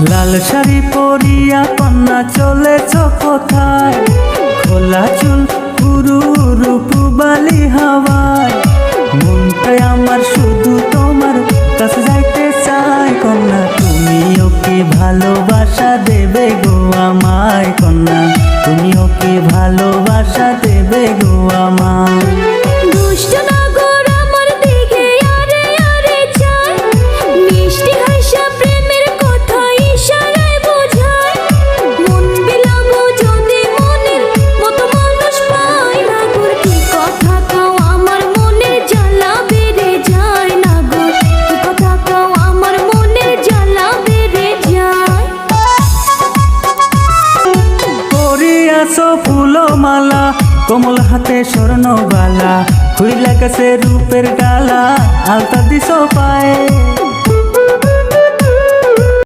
লাল শাড়ি পরিয়া কন্যা চলেছ কোথায়? খোলা চুল পুরু রূপবালি হাওয়ায়। মনটাই আমার শুধু তোমার কাছে যাইতে চাই কন্যা। তুমি ওকে ভালোবাসা দেবে গো আমায় কন্যা? তুমি ওকে ভালোবাসা দেবে গো আমায়? করিয়াছ ফুলমালা কোমল হাতে স্বর্ণ বালা খুইলা গেছে রূপের ডালা আলতা দিছ পায়ে।